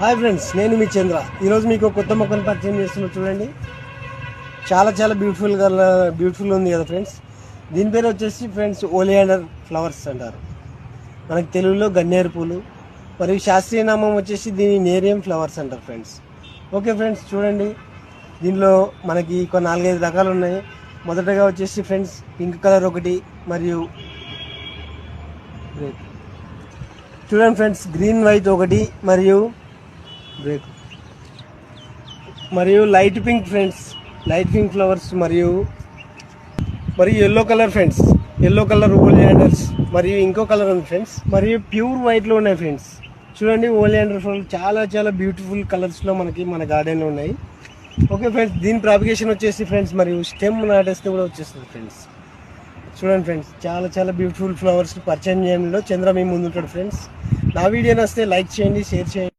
Hi friends నేను మీ చంద్ర. ఈరోజు మీకు కొత్త మొక్కను పరిచయం చేస్తున్నా చూడండి. చాలా చాలా బ్యూటిఫుల్గా బ్యూటిఫుల్ ఉంది కదా ఫ్రెండ్స్. దీని పేరు వచ్చేసి ఫ్రెండ్స్ ఓలియాండర్ ఫ్లవర్స్ అంటారు. మనకి తెలుగులో గన్నేరు పూలు మరియు శాస్త్రీయ నామం వచ్చేసి దీని నేరియం ఫ్లవర్స్ అంటారు ఫ్రెండ్స్. ఓకే ఫ్రెండ్స్ చూడండి. దీనిలో మనకి ఒక నాలుగైదు రకాలు ఉన్నాయి. మొదటగా వచ్చేసి ఫ్రెండ్స్ పింక్ కలర్ ఒకటి మరియు చూడండి ఫ్రెండ్స్ గ్రీన్ వైట్ ఒకటి మరియు బ్రేక్ మరియు light pink friends light pink flowers మరియు మరియు yellow colour friends yellow colour oleanders మరియు ఇంకో కలర్ ఉంది ఫ్రెండ్స్ మరియు ప్యూర్ వైట్లో ఉన్నాయి ఫ్రెండ్స్ చూడండి ఓలియాండర్ ఫ్లవర్ చాలా చాలా బ్యూటిఫుల్ కలర్స్లో మనకి మన గార్డెన్లో ఉన్నాయి. ఓకే ఫ్రెండ్స్ దీని ప్రాపిగేషన్ వచ్చేసి ఫ్రెండ్స్ మరియు స్టెమ్ నాటేస్తే కూడా వచ్చేస్తుంది ఫ్రెండ్స్ చూడండి ఫ్రెండ్స్ చాలా చాలా బ్యూటిఫుల్ ఫ్లవర్స్ పరిచయం చేయడంలో చంద్ర మీ ముందుంటాడు ఫ్రెండ్స్ నా వీడియో నస్తే లైక్ చేయండి షేర్ చేయండి.